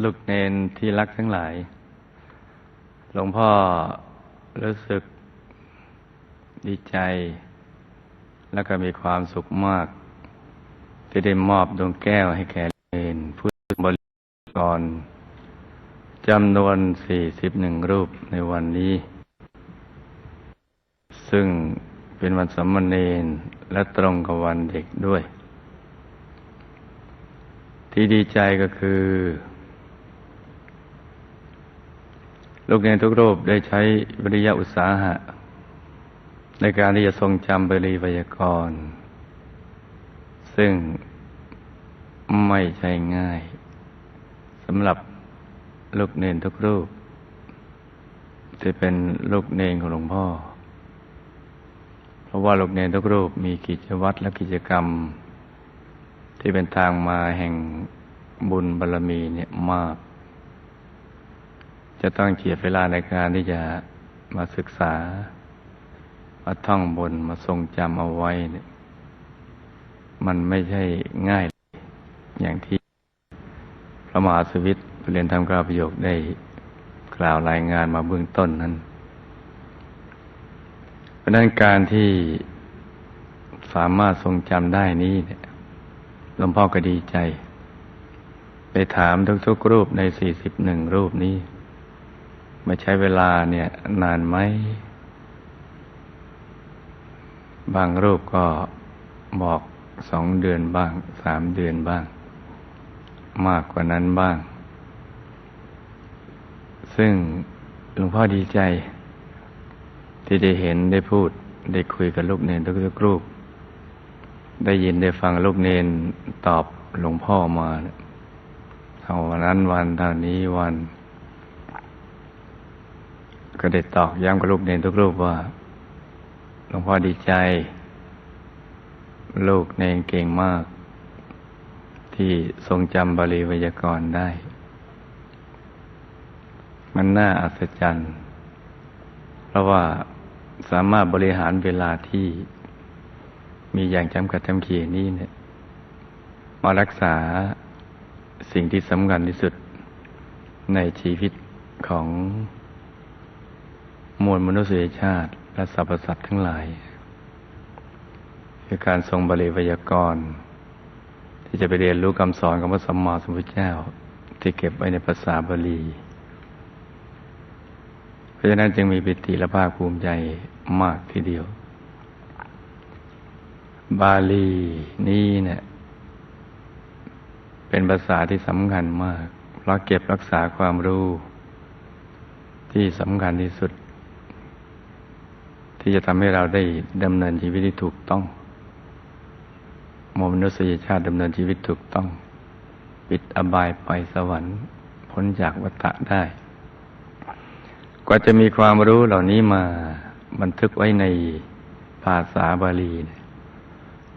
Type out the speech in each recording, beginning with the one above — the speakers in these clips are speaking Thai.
ลูกเนนที่รักทั้งหลาย หลวงพ่อรู้สึกดีใจ แล้วก็มีความสุขมาก ที่ได้มอบดวงแก้วให้แก่เนนผู้บริกรจำนวน41รูปในวันนี้ ซึ่งเป็นวันสมณเณรและตรงกับวันเด็กด้วย ที่ดีใจก็คือ ลูกเนรทุกรูปได้ใช้วิริยะอุตสาหะ ในการที่จะทรงจำบรีไวยากรณ์ซึ่งไม่ใช่ง่ายสำหรับลูกเนรทุกรูปที่เป็นลูกเนรของหลวงพ่อ เพราะว่าลูกเนรทุกรูปมีกิจวัตรและกิจกรรม ที่เป็นทางมาแห่งบุญบารรมีเนี่ยมาก จะต้องเจียดเวลาในการที่จะมาศึกษา มาท่องบนมาทรงจำเอาไว้เนี่ยมันไม่ใช่ง่าย อย่างที่พระมหาสวิตเรียนทำกล่าประโยคได้กล่าวรายงานมาเบื้องต้นนั้น เพราะนั้นการที่สามารถทรงจำได้นี้เนี่ยหลวงพ่อก็ดีใจ ไปถามทุกๆรูปในสี่สิบหนึ่งรูปนี้ มาใช้เวลาเนี่ยนานไหม บางรูปก็บอกสองเดือนบ้าง สามเดือนบ้าง มากกว่านั้นบ้าง ซึ่งหลวงพ่อดีใจ ที่ได้เห็นได้พูดได้คุยกับลูกเนนทุกๆรูป ได้ยินได้ฟังลูกเนนตอบหลวงพ่อมาเท่านนั้นวันเท่านี้วัน ก็ได้ตอกย้ำกับลูกเนนทุกรูปว่าหลวงพ่อดีใจ ลูกเนนเก่งมาก ที่ทรงจำบาลีไวยากรณ์ได้ มันน่าอัศจรรย์ เพราะว่าสามารถบริหารเวลาที่มีอย่างจำกัดจำเขียนี้เนี่ย มารักษาสิ่งที่สำคัญที่สุดในชีวิตของ มวลมนุษยชาติ และสรรพสัตว์ทั้งหลาย คือการทรงบริวยากร ที่จะไปเรียนรู้คำสอนของพระสัมมาสัมพุทธเจ้า ที่เก็บไว้ในภาษาบาลี เพราะฉะนั้นจึงมีปิติและภาคภูมิใจมากทีเดียว บาลีนี่เนี่ยเป็นภาษาที่สำคัญมาก เพราะเก็บรักษาความรู้ที่สำคัญที่สุด ที่จะทำให้เราได้ดำเนินชีวิตที่ถูกต้องมนุษยชาติดำเนินชีวิตถูกต้อง ปิดอบายไปสวรรค์ พ้นจากวัฏะได้ กว่าจะมีความรู้เหล่านี้มาบันทึกไว้ในภาษาบาลี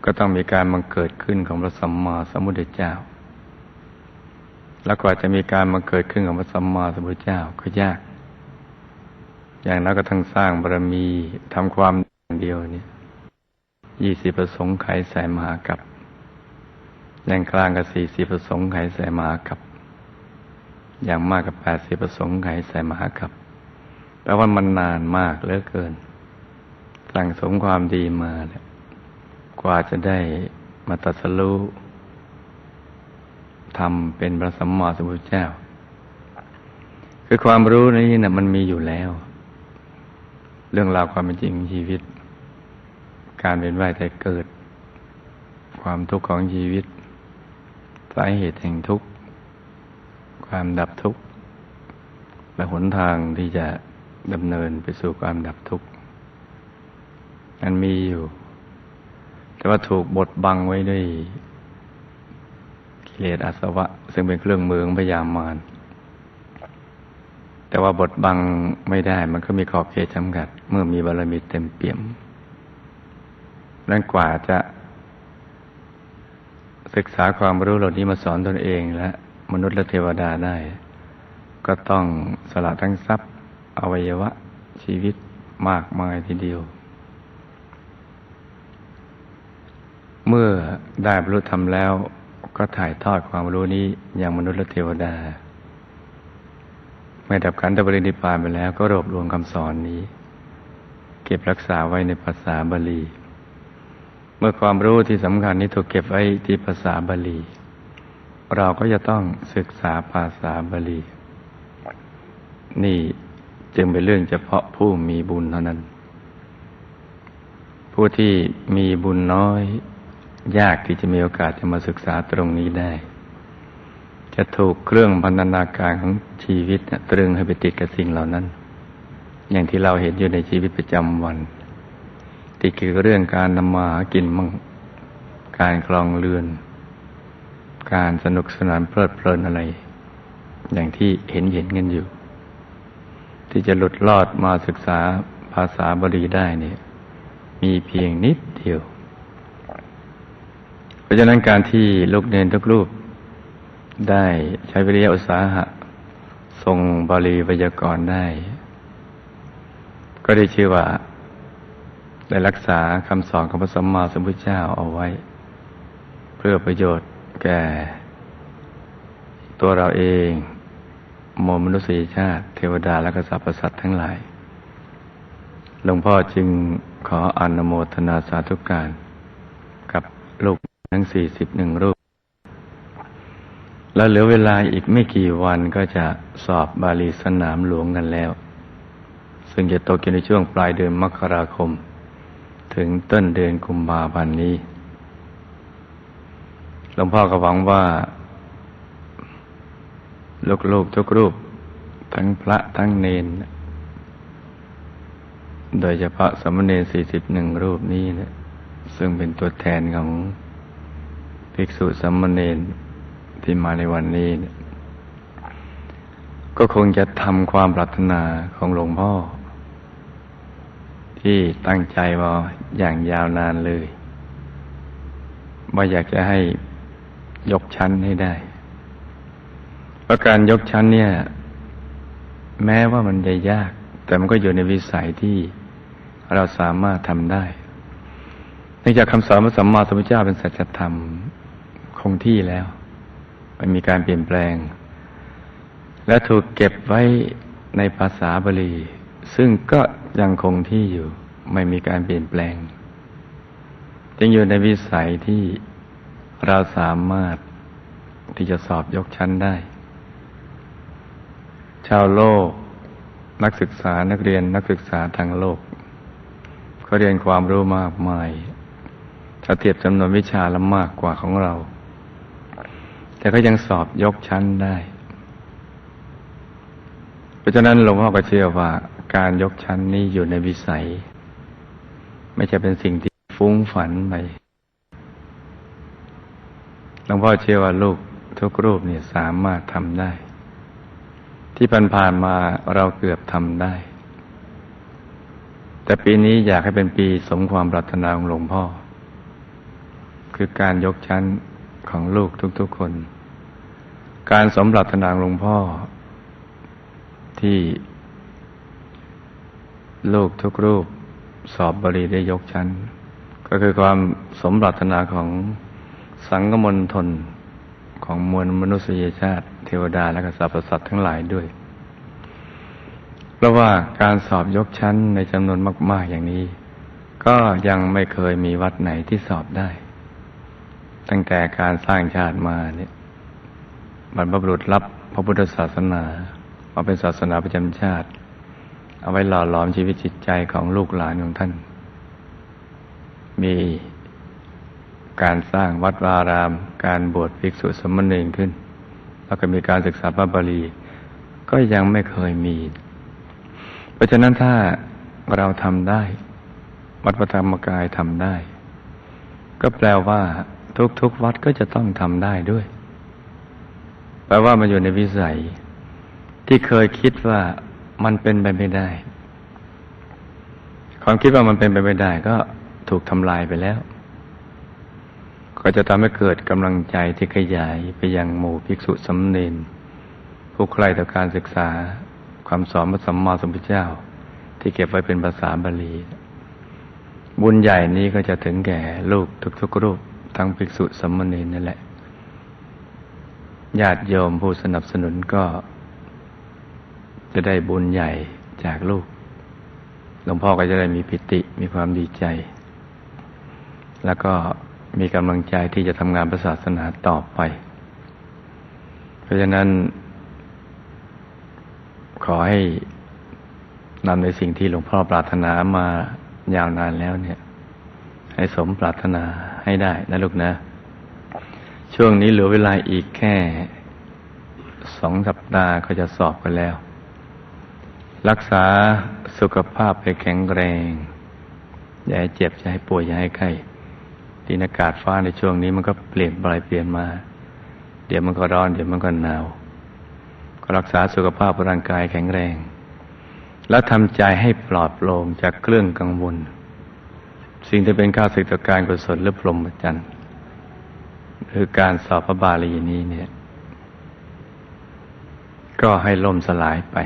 ก็ต้องมีการบังเกิดขึ้นของพระสัมมาสัมพุทธเจ้า แล้วกว่าจะมีการบังเกิดขึ้นของพระสัมมาสัมพุทธเจ้าก็ยาก อย่างนั้นก็ทั้งสร้างบารมีทำความเดียวนี่ยี่สิบประสงค์ไขใส่มหากับแรงกลางกับสี่สิบประสงค์ไขใส่มหากับ อย่างมากกับแปดสิบประสงค์ไขใส่มหากับแปลว่ามันนานมากเหลือเกิน สั่งสมความดีมาเนี่ยกว่าจะได้มาตัดสรู้ทำเป็นพระสัมมาสัมพุทธเจ้า คือความรู้นี้นะ่ะมันมีอยู่แล้ว เรื่องราวความเป็นจริงชีวิต การเป็นว่ายแต่เกิด ความทุกข์ของชีวิต สาเหตุแห่งทุกข์ ความดับทุกข์ และหนทางที่จะดำเนินไปสู่ความดับทุกข์มันมีอยู่ แต่ว่าถูกบดบังไว้ด้วยกิเลสอาสวะ ซึ่งเป็นเครื่องมือของพยามาร แต่ว่าบทบังไม่ได้มันก็มีขอบเขตจำกัด เมื่อมีบารมีเต็มเปี่ยมนั้นกว่าจะ ศึกษาความรู้เหล่านี้มาสอนตนเองและมนุษย์และเทวดาได้ ก็ต้องสละทั้งทรัพย์ อวัยวะ ชีวิตมากมายทีเดียว เมื่อได้บรรลุธรรมแล้วก็ถ่ายทอดความรู้นี้อย่างมนุษย์และเทวดา มื่อดับขันธปรินิพพานไปแล้วก็รวบรวมคำสอนนี้ เก็บรักษาไว้ในภาษาบาลี เมื่อความรู้ที่สำคัญนี้ถูกเก็บไว้ที่ภาษาบาลี เราก็จะต้องศึกษาภาษาบาลี นี่จึงเป็นเรื่องเฉพาะผู้มีบุญเท่านั้น ผู้ที่มีบุญน้อย ยากที่จะมีโอกาสจะมาศึกษาตรงนี้ได้ จะถูกเครื่องพันธนาการของชีวิตตรึงให้ไปติดกับสิ่งเหล่านั้น อย่างที่เราเห็นอยู่ในชีวิตประจำวันติดกับเรื่องการนำมาหากินมั่งการคลองเรือน การสนุกสนานเพลิดเพลินอะไร อย่างที่เห็นเห็นกันอยู่ ที่จะหลุดรอดมาศึกษาภาษาบาลีได้เนี่ยมีเพียงนิดเดียว เพราะฉะนั้นการที่ลูกเนนทุกรูป ได้ใช้วิริยะอุตสาหะทรงบาลีไวยากรณ์ได้ ก็ได้ชื่อว่า ได้รักษาคำสอนของพระสัมมาสัมพุทธเจ้าเอาไว้ เพื่อประโยชน์แก่ ตัวเราเองมวลมนุษยชาติ เทวดาและกษัตริย์สัตว์ทั้งหลาย หลวงพ่อจึงขออนุโมทนาสาธุการ กับลูกทั้งสี่สิบหนึ่งรูป แล้วเหลือเวลาอีกไม่กี่วันก็จะสอบบาลีสนามหลวงกันแล้ว ซึ่งจะตกอยู่ในช่วงปลายเดือนมกราคม ถึงต้นเดือนกุมภาพันธ์นี้หลวงพ่อก็หวังว่าลูกๆทุกรูป ทั้งพระทั้งเนน โดยเฉพาะสามเณรสี่สิบหนึ่งรูปนี้นะซึ่งเป็นตัวแทนของภิกษุสามเณร ที่มาในวันนี้ ก็คงจะทำความปรารถนาของหลวงพ่อ ที่ตั้งใจมาอย่างยาวนานเลยว่าอยากจะให้ยกชั้นให้ได้ เพราะการยกชั้นเนี่ย แม้ว่ามันจะยาก แต่มันก็อยู่ในวิสัยที่เราสามารถทำได้เนื่องจากคำสอนพระสัมมาสัมพุทธเจ้าเป็นสัจธรรมคงที่แล้ว ไม่มีการเปลี่ยนแปลง และถูกเก็บไว้ในภาษาบาลีซึ่งก็ยังคงที่อยู่ไม่มีการเปลี่ยนแปลง จึงอยู่ในวิสัยที่เราสามารถที่จะสอบยกชั้นได้ ชาวโลก นักศึกษานักเรียนนักศึกษาทางโลกเขาเรียนความรู้มากมาย ถ้าเทียบจำนวนวิชาละมากกว่าของเรา แต่ก็ยังสอบยกชั้นได้ เพราะฉะนั้นหลวงพ่อก็เชื่อว่า การยกชั้นนี้อยู่ในวิสัย ไม่ใช่เป็นสิ่งที่ฟุ้งฝันไปหลวงพ่อเชื่อว่าลูกทุกรูปเนี่ยสามารถทำได้ ที่ผ่านๆมาเราเกือบทำได้ แต่ปีนี้อยากให้เป็นปีสมความปรารถนาของหลวงพ่อ คือการยกชั้นของลูกทุกๆคน การสมปรารถนางหลวงพ่อ ที่ ลูกทุกรูปสอบบริได้ยกชั้น ก็คือความสมปรารถนาของสังกมลทนของมวลมนุษยชาติ เทวดาและกษัตริย์สัตว์ทั้งหลายด้วย เพราะว่าการสอบยกชั้นในจำนวนมาก ๆอย่างนี้ ก็ยังไม่เคยมีวัดไหนที่สอบได้ ตั้งแต่การสร้างชาติมาเนี่ย บรรพบุรุษรับพระพุทธศาสนามาเป็นศาสนาประจำชาติ เอาไว้หล่อหลอมชีวิตจิตใจของลูกหลานของท่าน มีการสร้างวัดวาราม การบวชภิกษุสมณเณรขึ้น แล้วก็มีการศึกษาพระบาลี ก็ยังไม่เคยมี เพราะฉะนั้นถ้าเราทำได้ วัดพระธรรมกายทำได้ ก็แปลว่าทุกๆวัดก็จะต้องทำได้ด้วย แปลว่ามันอยู่ในวิสัย ที่เคยคิดว่ามันเป็นไปไม่ได้ ความคิดว่ามันเป็นไปไม่ได้ ก็ถูกทำลายไปแล้ว ก็จะทำให้เกิดกำลังใจที่ขยายไปยังหมู่ภิกษุสำเนินผู้ใคร่ต่อการศึกษาความสอนพระสัมมาสัมพุทธเจ้า ที่เก็บไว้เป็นภาษาบาลี บุญใหญ่นี้ก็จะถึงแก่ลูกทุกๆรูปทั้งภิกษุสมณีนั่นแหละ ญาติโยมผู้สนับสนุนก็ จะได้บุญใหญ่จากลูก หลวงพ่อก็จะได้มีปิติมีความดีใจ แล้วก็มีกำลังใจที่จะทำงานศาสนาต่อไป เพราะฉะนั้น ขอให้นำในสิ่งที่หลวงพ่อปรารถนามายาวนานแล้วเนี่ย ให้สมปรารถนาให้ได้นะลูกนะ ช่วงนี้เหลือเวลาอีกแค่สองสัปดาห์ก็จะสอบกันแล้ว รักษาสุขภาพให้แข็งแรง อย่าให้เจ็บ อย่าให้ป่วย อย่าให้ไข้ดินอากาศฟ้าในช่วงนี้มันก็เปลี่ยนไปเปลี่ยนมา เดี๋ยวมันก็ร้อน เดี๋ยวมันก็หนาว ก็รักษาสุขภาพร่างกายแข็งแรง แล้วทำใจให้ปลอดโปร่งจากเครื่องกังวล สิ่งที่เป็นข้าศึกต่อการกุศลหรือพรหมจรรย์ คือการสอบพระบาลีนี้เนี่ย ก็ให้ล่มสลายไป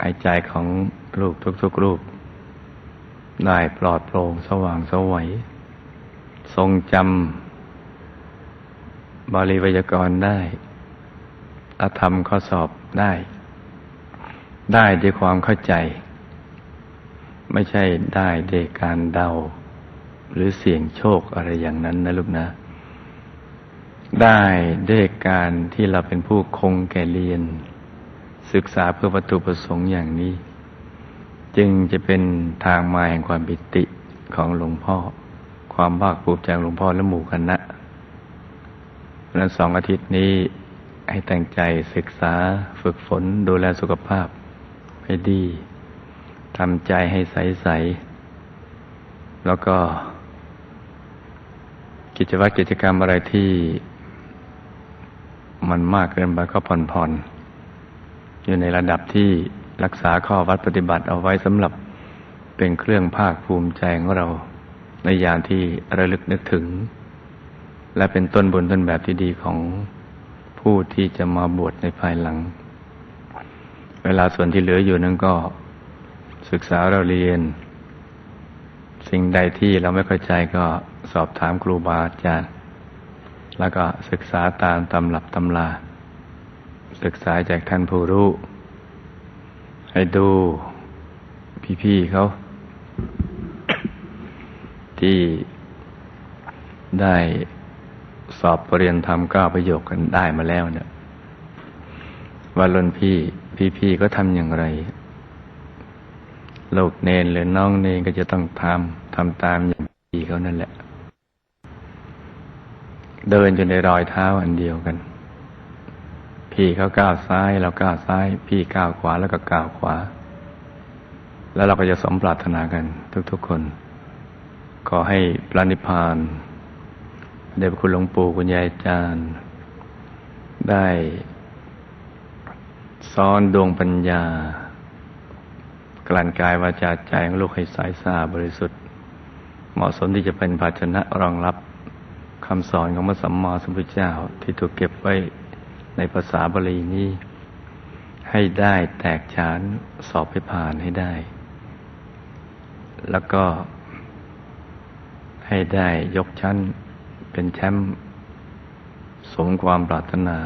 หายใจของลูกทุกๆรูป ได้ปลอดโปร่งสว่างสวัย ทรงจำบาลีไวยากรณ์ได้อธรรมข้อสอบได้ ได้ด้วยความเข้าใจ ไม่ใช่ได้ด้วยการเดา หรือเสี่ยงโชคอะไรอย่างนั้นนะลูกนะ ได้ด้วยการที่เราเป็นผู้คงแก่เรียน ศึกษาเพื่อวัตถุประสงค์อย่างนี้ จึงจะเป็นทางมาแห่งความปิติของหลวงพ่อ ความภาคภูมิใจของหลวงพ่อและหมู่คณะเนั้นสองอาทิตย์นี้ให้แต่งใจศึกษาฝึกฝนดูแลสุขภาพให้ดีทำใจให้ใส ๆ แล้วก็กิจวัตรกิจกรรมอะไรที่ มันมากเกินไปก็ผ่อนๆอยู่ในระดับที่รักษาข้อวัดปฏิบัติเอาไว้สำหรับเป็นเครื่องภาคภูมิใจของเรา ในยามที่ระลึกนึกถึง และเป็นต้นบุญต้นแบบที่ดีของผู้ที่จะมาบวชในภายหลัง เวลาส่วนที่เหลืออยู่นั้นก็ศึกษาเราเรียน สิ่งใดที่เราไม่เข้าใจก็สอบถามครูบาอาจารย์ แล้วก็ศึกษาตามตำรับตำราศึกษาจากท่านผู้รู้ ให้ดูพี่ๆเขาที่ได้สอบปรริญญาธรรมก้าประโยคกันได้มาแล้วเนี่ยว่ารุ่นพี่ พี่ๆก็ทำอย่างไรลูกเนนหรือน้องเนนก็จะต้องทำทำตามอย่างพี่เขานั่นแหละ เดินจนในรอยเท้าอันเดียวกัน พี่เขาก้าวซ้ายเราก้าวซ้าย พี่ก้าวขวาแล้วก็ก้าวขวา แล้วเราก็จะสมปรารถนากัน ทุกๆคน ขอให้พระนิพพานเดชคุณหลวงปู่คุณยายอาจารย์ ได้ซ้อนดวงปัญญา กลั่นกายวาจาใจของลูกให้ใสสะอาดบริสุทธิ์ เหมาะสมที่จะเป็นภาชนะรองรับ คำสอนของพระสัมมาสัมพุทธเจ้าที่ถูกเก็บไว้ในภาษาบาลีนี้ ให้ได้แตกฉานสอบให้ผ่านให้ได้ แล้วก็ให้ได้ยกชั้นเป็นแชมป์สมความปรารถนา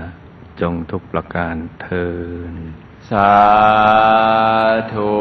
จงทุกประการเทินสาธุ